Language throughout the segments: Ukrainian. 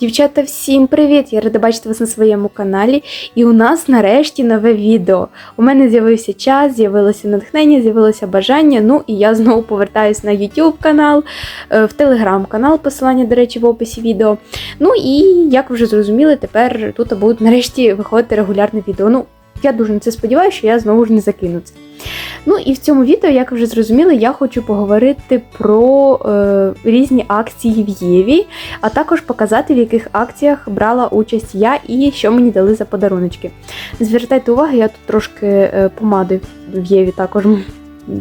Дівчата, всім привіт! Я рада бачити вас на своєму каналі. І у нас нарешті нове відео. У мене з'явився час, з'явилося натхнення, з'явилося бажання. Ну і я знову повертаюсь на YouTube канал, е, в Telegram канал, посилання, до речі, в описі відео. Ну і як ви вже зрозуміли, тепер тут будуть нарешті виходити регулярне відео. Ну, я дуже на це сподіваюся, що я знову ж не закину це. Ну і в цьому відео, як ви вже зрозуміли, я хочу поговорити про е, різні акції в Єві, а також показати, в яких акціях брала участь я і що мені дали за подаруночки. Звертайте увагу, я тут трошки е, помади в Єві також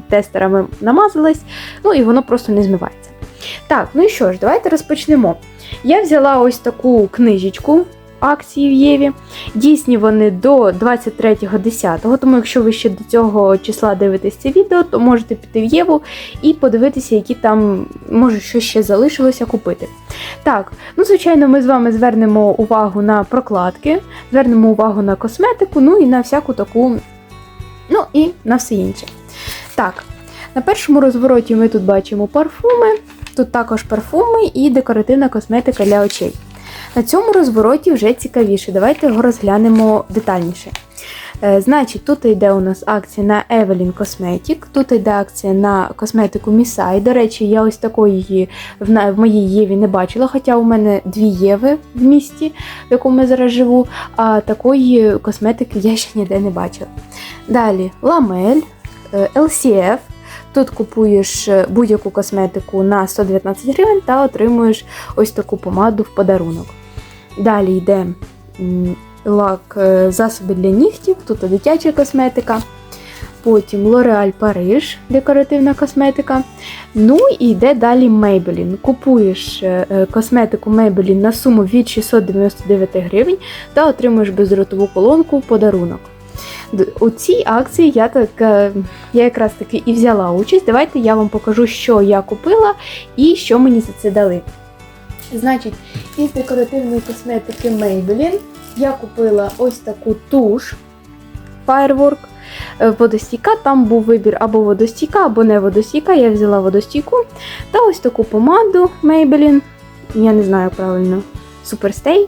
тестерами намазалась, ну і воно просто не змивається. Так, ну і що ж, давайте розпочнемо. Я взяла ось таку книжечку акції в Єві. Дійсні вони до 23.10, тому якщо ви ще до цього числа дивитесь це відео, то можете піти в Єву і подивитися, які там, може, що ще залишилося купити. Так, ну звичайно, ми з вами звернемо увагу на прокладки, звернемо увагу на косметику, ну і на всяку таку, ну і на все інше. Так, на першому розвороті ми тут бачимо парфуми, тут також парфуми і декоративна косметика для очей. На цьому розвороті вже цікавіше. Давайте його розглянемо детальніше. Е, Значить, тут йде у нас акція на Evelyn Cosmetic, тут йде акція на косметику Місай. До речі, я ось такої в, в моїй Єві не бачила, хоча у мене дві Єви в місті, в якому я зараз живу, а такої косметики я ще ніде не бачила. Далі Ламель, е, LCF. Тут купуєш е, будь-яку косметику на 119 гривень та отримуєш ось таку помаду в подарунок. Далі йде лак е, засоби для нігтів, тут дитяча косметика. Потім L'Oreal Paris, декоративна косметика. Ну і йде далі Maybelline. Купуєш е, е, косметику Maybelline на суму від 699 гривень та отримуєш бездротову колонку в подарунок. У цій акції я, так, я якраз таки і взяла участь. Давайте я вам покажу, що я купила і що мені за це дали. Значить, із декоративної косметики Maybelline я купила ось таку туш Firework е, водостійка. Там був вибір або водостійка, або не водостійка. Я взяла водостійку. Та ось таку помаду Maybelline, я не знаю правильно, Superstay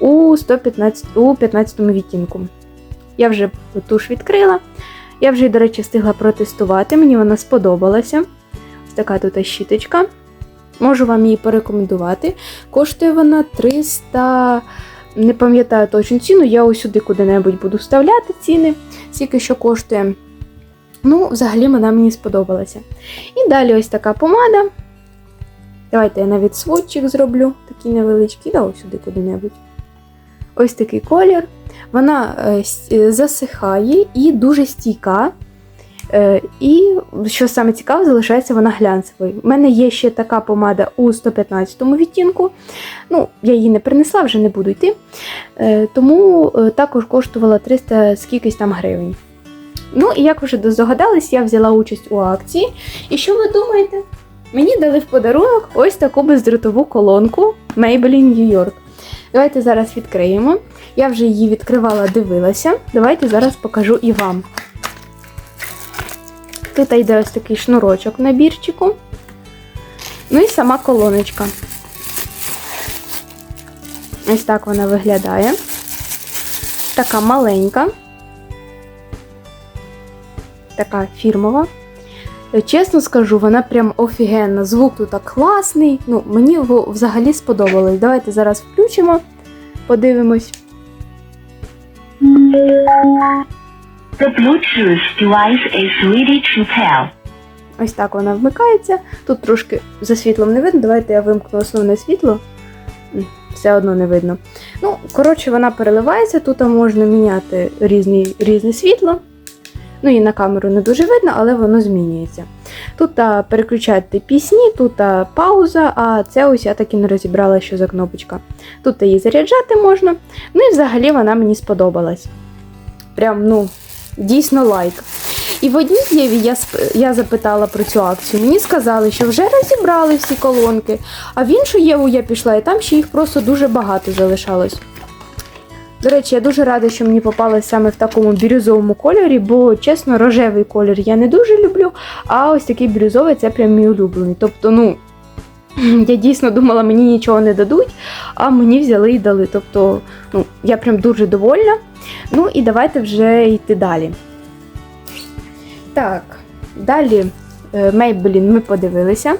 у 115, у 15 відтінку. Я вже туш відкрила. Я вже, до речі, встигла протестувати. Мені вона сподобалася. Ось така тут щіточка. Можу вам її порекомендувати. Коштує вона 300, не пам'ятаю точну ціну, я ось сюди куди-небудь буду вставляти ціни, скільки що коштує. Ну, взагалі вона мені сподобалася. І далі ось така помада. Давайте я навіть сводчик зроблю, такий невеличкий, да, ось сюди куди-небудь. Ось такий колір. Вона е, е, засихає і дуже стійка. Е, І що саме цікаве, залишається вона глянцевою. У мене є ще така помада у 115 відтінку. Ну, я її не принесла, вже не буду йти. Е, Тому е, також коштувала 300 скількись там гривень. Ну, і як вже здогадались, я взяла участь у акції. І що ви думаєте? Мені дали в подарунок ось таку бездротову колонку Maybelline New York. Давайте зараз відкриємо. Я вже її відкривала, дивилася. Давайте зараз покажу і вам. Тут йде ось такий шнурочок набірчику. Ну і сама колоночка. Ось так вона виглядає. Така маленька. Така фірмова. Чесно скажу, вона прям офігенна. Звук тут так класний. Ну, мені його взагалі сподобалось. Давайте зараз включимо, подивимось. The Bluetooth device is ready to pair. Ось так вона вмикається. Тут трошки за світлом не видно. Давайте я вимкну основне світло. Все одно не видно. Ну, коротше, вона переливається. Тут можна міняти різні, різне світло. Ну і на камеру не дуже видно, але воно змінюється. Тут а, переключати пісні, тут а, пауза, а це ось я так і не розібрала, що за кнопочка. Тут її заряджати можна. Ну і взагалі вона мені сподобалась. Прям, ну, дійсно лайк. І в одній Єві я, я запитала про цю акцію. Мені сказали, що вже розібрали всі колонки, а в іншу Єву я пішла, і там ще їх просто дуже багато залишалось. До речі, я дуже рада, що мені попалось саме в такому бірюзовому кольорі, бо чесно, рожевий колір я не дуже люблю, а ось такий бірюзовий це прям мій улюблений. Тобто, ну, Я дійсно думала, мені нічого не дадуть, а мені взяли і дали. Тобто, ну, я прям дуже довольна. Ну і давайте вже йти далі. Так, далі Мейблін ми подивилися.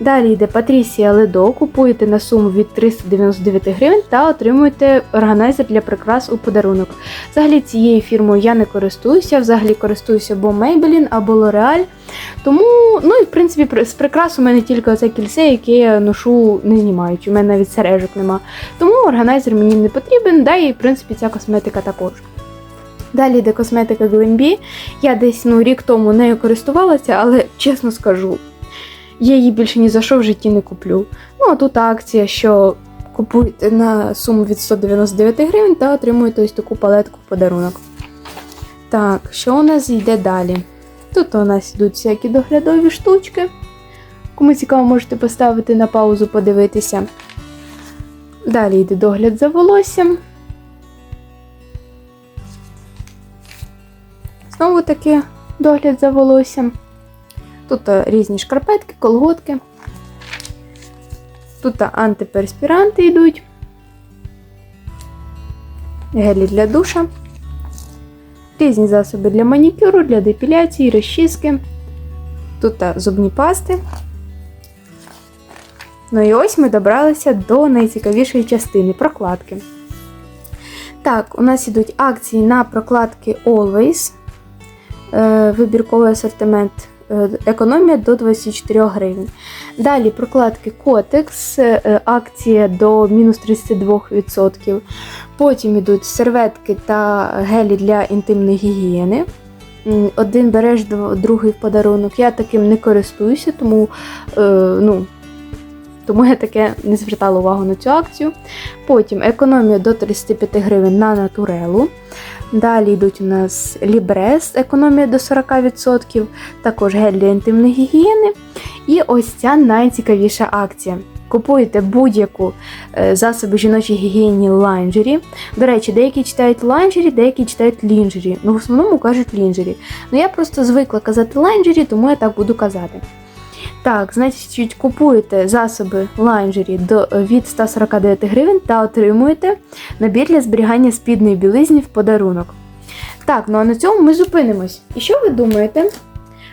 Далі йде Патрісія Ледо. Купуєте на суму від 399 гривень та отримуєте органайзер для прикрас у подарунок. Взагалі цією фірмою я не користуюся, взагалі користуюся або Maybelline, або L'Oreal. Тому, ну і в принципі, з прикрас у мене тільки оце кільце, яке я ношу не знімаючи. У мене навіть сережок нема. Тому органайзер мені не потрібен, да і в принципі ця косметика також. Далі йде косметика Glambi. Я десь ну, рік тому нею користувалася, але чесно скажу, я її більше ні за що в житті не куплю. Ну, а тут акція, що купуєте на суму від 199 гривень та отримуєте ось таку палетку в подарунок. Так, що у нас йде далі? Тут у нас йдуть всякі доглядові штучки. Кому цікаво, можете поставити на паузу, подивитися. Далі йде догляд за волоссям. Знову таки догляд за волоссям. Тут е, різні шкарпетки, колготки. Тут е, антиперспіранти йдуть. Гелі для душа. Різні засоби для манікюру, для депіляції, розчіски. Тут е, зубні пасти. Ну і ось ми добралися до найцікавішої частини прокладки. Так, у нас ідуть акції на прокладки Always. Вибірковий асортимент. Е, Економія до 24 гривень. Далі прокладки Kotex, е, акція до мінус 32%. Потім йдуть серветки та гелі для інтимної гігієни. Один береш, другий в подарунок. Я таким не користуюся, тому, е, ну, тому я таке не звертала увагу на цю акцію. Потім економія до 35 гривень на натурелу. Далі йдуть у нас Лібрес, економія до 40%, також гель для інтимної гігієни. І ось ця найцікавіша акція. Купуєте будь-яку е, засоби жіночої гігієни лайнджері. До речі, деякі читають лайнджері, деякі читають лінджері. Ну, в основному кажуть лінджері. Ну я просто звикла казати лайнджері, тому я так буду казати. Так, значить, купуєте засоби лайнджері до, від 149 гривень та отримуєте набір для зберігання спідної білизні в подарунок. Так, ну а на цьому ми зупинимось. І що ви думаєте?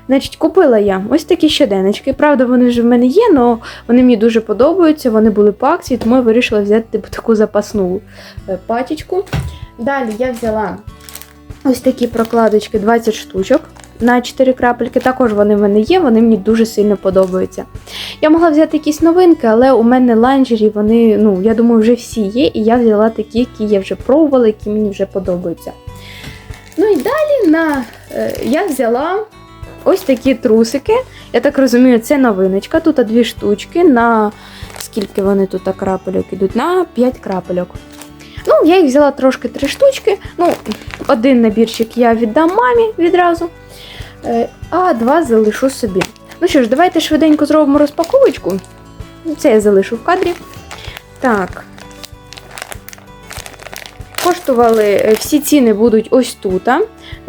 Значить, купила я ось такі щоденнички. Правда, вони вже в мене є, але вони мені дуже подобаються, вони були по акції, тому я вирішила взяти типу, таку запасну е, пачечку. Далі я взяла ось такі прокладочки 20 штучок на 4 крапельки. Також вони в мене є, вони мені дуже сильно подобаються. Я могла взяти якісь новинки, але у мене ланджері, вони, ну, я думаю, вже всі є, і я взяла такі, які я вже пробувала, які мені вже подобаються. Ну і далі на, е, я взяла ось такі трусики. Я так розумію, це новиночка. Тут дві штучки на скільки вони тут крапельок ідуть? На 5 крапельок. Ну, я їх взяла трошки три штучки. Ну, один набірчик я віддам мамі відразу, е, а два залишу собі. Ну що ж, давайте швиденько зробимо розпаковочку. Це я залишу в кадрі. Так. Коштували е, всі ціни будуть ось тут.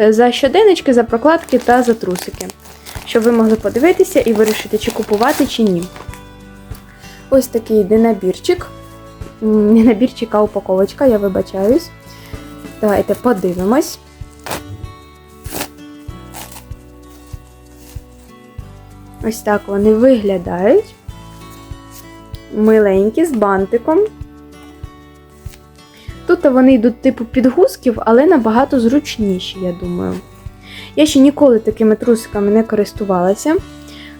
е, За щоденнички, за прокладки та за трусики. Щоб ви могли подивитися і вирішити, чи купувати, чи ні. Ось такий йде набірчик. Не набірчик, а упаковочка, я вибачаюсь. Давайте подивимось. Ось так вони виглядають. Миленькі з бантиком. Тут вони йдуть типу підгузків, але набагато зручніші, я думаю. Я ще ніколи такими трусиками не користувалася.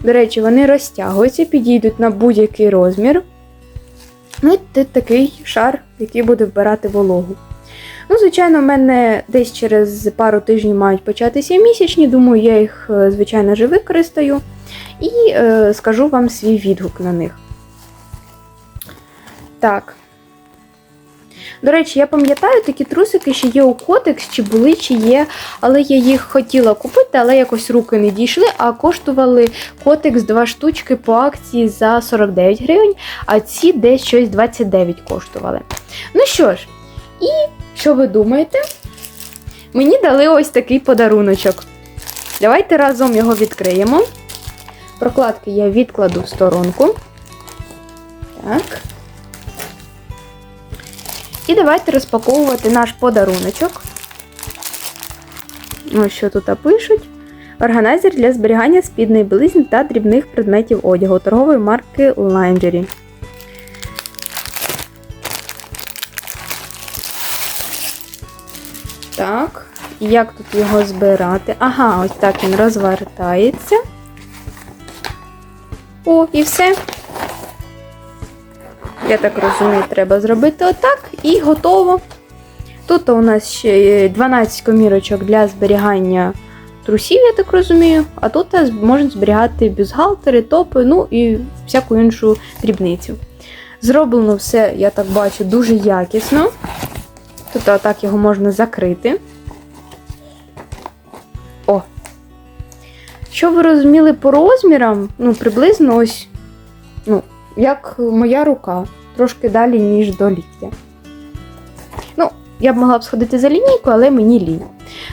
До речі, вони розтягуються, підійдуть на будь-який розмір. Ну, тут такий шар, який буде вбирати вологу. Ну, звичайно, в мене десь через пару тижнів мають початися місячні, думаю, я їх, е, звичайно, же використаю і е, скажу вам свій відгук на них. Так. До речі, я пам'ятаю такі трусики, що є у Котекс, чи були, чи є, але я їх хотіла купити, але якось руки не дійшли, а коштували Котекс 2 штучки по акції за 49 гривень, а ці десь щось 29 коштували. Ну що ж, і що ви думаєте? Мені дали ось такий подаруночок. Давайте разом його відкриємо. Прокладки я відкладу в сторонку. Так. І давайте розпаковувати наш подаруночок. Ось що тут пишуть. Органайзер для зберігання спідної білизни та дрібних предметів одягу торгової марки Lingerie. Так, як тут його збирати? Ага, ось так він розвертається. О, і все. Я так розумію, треба зробити отак і готово. Тут у нас ще 12 комірочок для зберігання трусів, я так розумію. А тут е, можна зберігати бюстгальтери, топи, ну і всяку іншу дрібницю. Зроблено все, я так бачу, дуже якісно. Тут отак його можна закрити. О! Що ви розуміли по розмірам? Ну, приблизно ось, ну, як моя рука, трошки далі, ніж до ліктя. Ну, я б могла б сходити за лінійку, але мені лінь.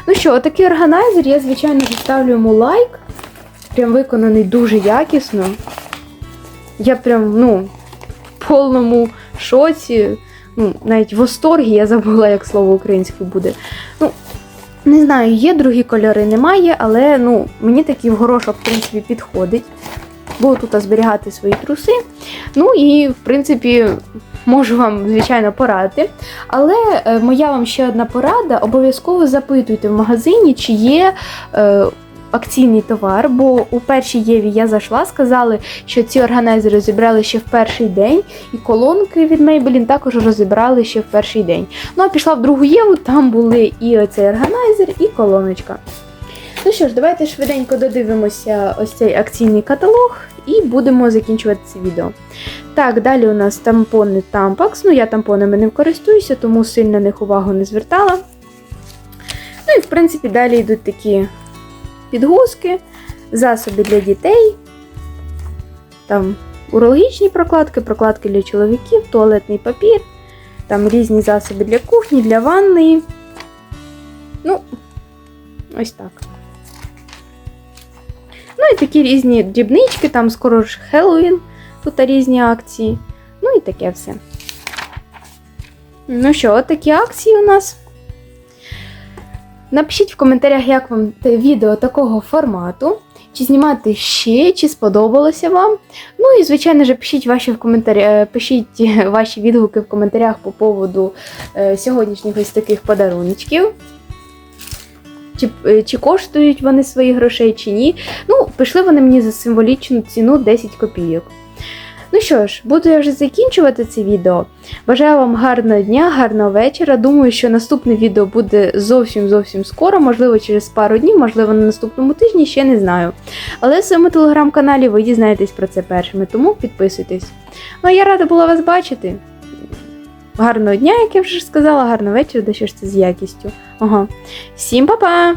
Ну що, отакий органайзер, я, звичайно, поставлю йому лайк. Прям виконаний дуже якісно. Я прям, ну, в повному шоці. Ну, навіть в восторгі я забула, як слово українською буде. Ну, не знаю, є другі кольори, немає, але ну, мені такий в горошок, в принципі, підходить. Буду тут зберігати свої труси. Ну і, в принципі, можу вам, звичайно, порадити. Але е, моя вам ще одна порада: обов'язково запитуйте в магазині, чи є. Е, Акційний товар, бо у першій Єві я зайшла, сказали, що ці органайзери розібрали ще в перший день, і колонки від Maybelline також розібрали ще в перший день. Ну а пішла в другу Єву, там були і оцей органайзер, і колоночка. Ну що ж, давайте швиденько додивимося ось цей акційний каталог і будемо закінчувати це відео. Так, далі у нас тампони Tampax. Ну, я тампонами не користуюся, тому сильно на них увагу не звертала. Ну і в принципі далі йдуть такі підгузки, засоби для дітей, там урологічні прокладки, прокладки для чоловіків, туалетний папір, там різні засоби для кухні, для ванної. Ну, ось так. Ну і такі різні дрібнички, там скоро ж Хеллоуін, тут різні акції. Ну і таке все. Ну що, от такі акції у нас. Напишіть в коментарях, як вам відео такого формату. Чи знімати ще, чи сподобалося вам. Ну і, звичайно ж, пишіть ваші в коментарі... е, пишіть ваші відгуки в коментарях по поводу е, сьогоднішніх ось таких подаруночків. Чи, е, чи коштують вони свої грошей, чи ні. Ну, пішли вони мені за символічну ціну 10 копійок. Ну що ж, буду я вже закінчувати це відео. Бажаю вам гарного дня, гарного вечора. Думаю, що наступне відео буде зовсім зовсім скоро, можливо, через пару днів, можливо, на наступному тижні, ще не знаю. Але в своєму телеграм-каналі ви дізнаєтесь про це першими, тому підписуйтесь. Ну а я рада була вас бачити. Гарного дня, як я вже сказала, гарного вечора, це з якістю. Ага. Всім па-па!